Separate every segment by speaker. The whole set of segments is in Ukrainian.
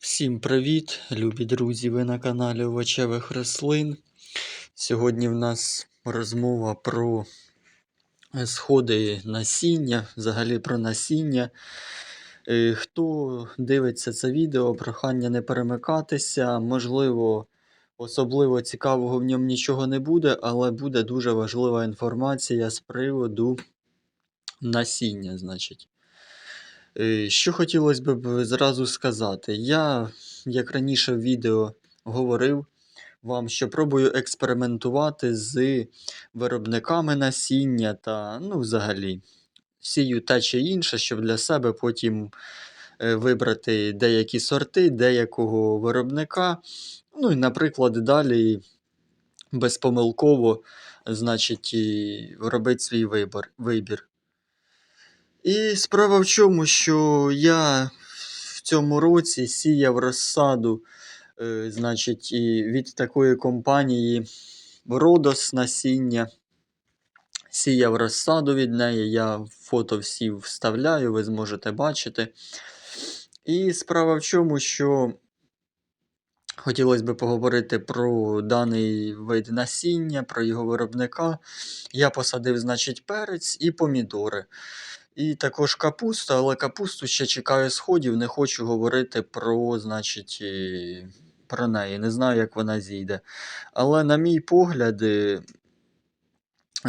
Speaker 1: Всім привіт, любі друзі! Ви на каналі Овочевих рослин. Сьогодні в нас розмова про сходи насіння, взагалі про насіння. Е, Хто дивиться це відео, прохання не перемикатися. Можливо, особливо цікавого в ньому нічого не буде, але буде дуже важлива інформація з приводу насіння. значить. Е, Що хотілося б зразу сказати. Я, як раніше в відео говорив вам, що пробую експериментувати з виробниками насіння та, ну, взагалі, сію те чи інше, щоб для себе потім е, вибрати деякі сорти, деякого виробника. Ну і, наприклад, далі безпомилково, значить, і робити свій вибір. І справа в чому, що я в цьому році сіяв розсаду, е, значить, і від такої компанії Родос насіння. Сіяв розсаду від неї, я фото всі вставляю, ви зможете бачити. І справа в чому, що хотілося б поговорити про даний вид насіння, про його виробника. Я посадив, значить, перець і помідори. І також капуста, але капусту ще чекаю сходів, не хочу говорити про, значить, про неї. Не знаю, як вона зійде. Але, на мій погляд, е,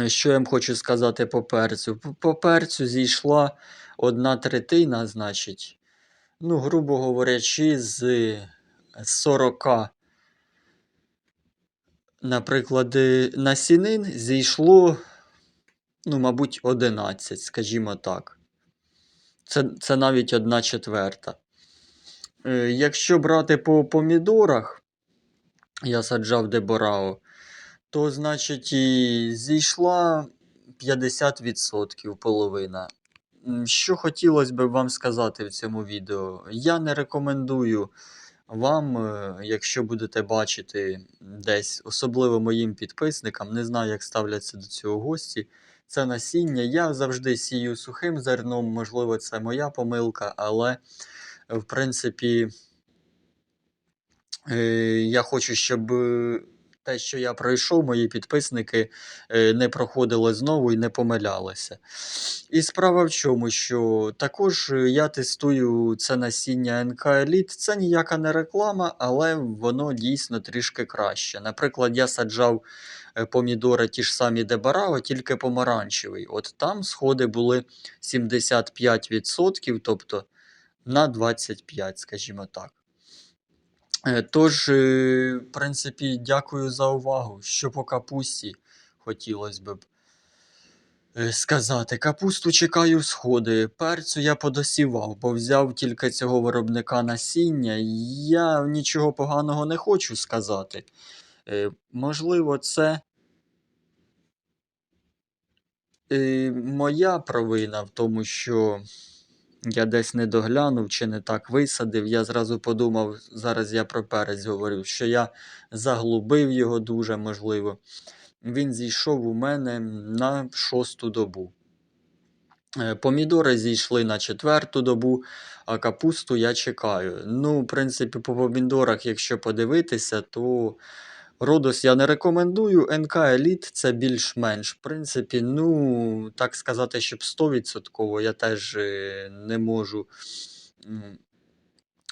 Speaker 1: що я вам хочу сказати по перцю? По- По перцю зійшла одна третина, значить, ну, грубо говорячи, з 40, наприклад, е, насінин зійшло, ну, мабуть, 11, скажімо так. Це, це навіть одна четверта. Е, Якщо брати по помідорах, я саджав деборао, то значить і зійшла 50% половина. Що хотілося б вам сказати в цьому відео? Я не рекомендую вам, е, якщо будете бачити десь, особливо моїм підписникам, не знаю, як ставляться до цього гості. Це насіння. Я завжди сію сухим зерном, можливо, це моя помилка, але в принципі, е, я хочу, щоб те, що я пройшов, мої підписники е, не проходили знову і не помилялися. І справа в чому, що також е, я тестую це насіння НК Еліт. Це ніяка не реклама, але воно дійсно трішки краще. Наприклад, я саджав е, помідори ті ж самі Дебарао, тільки помаранчевий. От там сходи були 75%, тобто на 25, скажімо так. Е, Тож, е, в принципі, дякую за увагу. Що по капусті хотілося б е, сказати. Капусту чекаю сходи. Перцю я подосівав, бо взяв тільки цього виробника насіння. Я нічого поганого не хочу сказати. Можливо, це моя провина в тому, що я десь не доглянув чи не так висадив. Я зразу подумав, зараз я про перець говорю, що я заглубив його дуже можливо. Він зійшов у мене на шосту добу. Е, Помідори зійшли на четверту добу, а капусту я чекаю. Ну, в принципі, по помідорах, якщо подивитися, то Родос я не рекомендую. НК Еліт це більш-менш. В принципі, ну, так сказати, щоб 100% я теж е, не можу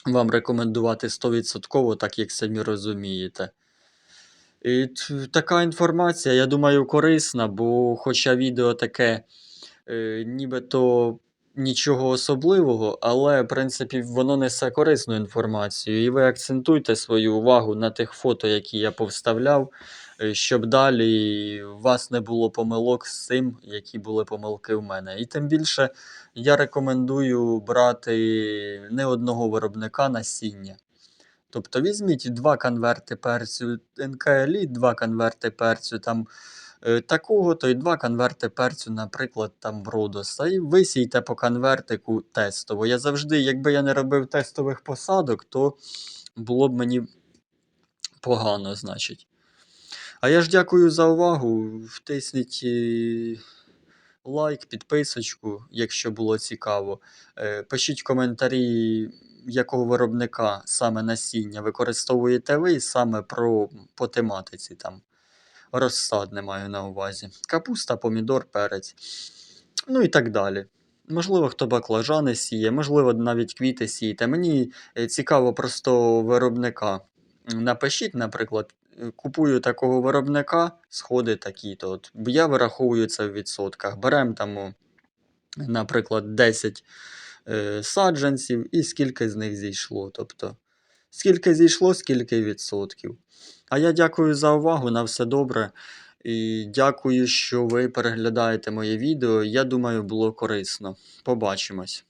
Speaker 1: вам рекомендувати 100%, так як самі розумієте. І така інформація, я думаю, корисна, бо хоча відео таке е, нібито нічого особливого, але, в принципі, воно несе корисну інформацію. І ви акцентуйте свою увагу на тих фото, які я повставляв, е, щоб далі у вас не було помилок з цим, які були помилки в мене. І тим більше я рекомендую брати не одного виробника насіння. Тобто візьміть два конверти перцю НК Еліт, два конверти перцю там такого, то й два конверти перцю, наприклад, там в Родоса. І висійте по конвертику тестово. Я завжди, якби я не робив тестових посадок, то було б мені погано, значить. А я ж дякую за увагу. Втисніть е, лайк, підписочку, якщо було цікаво. Е, Пишіть коментарі, якого виробника саме насіння використовуєте ви, саме про по тематиці там. Розсадне маю на увазі. Капуста, помідор, перець. Ну і так далі. Можливо, хто баклажани сіє, можливо, навіть квіти сієте. Мені е, цікаво просто виробника. Напишіть, наприклад, купую такого виробника, сходи такі-то. От. Я вираховую це в відсотках. Беремо там, наприклад, 10 е, саджанців і скільки з них зійшло. Тобто, скільки зійшло, скільки відсотків. А я дякую за увагу, на все добре. І дякую, що ви переглядаєте моє відео. Я думаю, було корисно. Побачимось.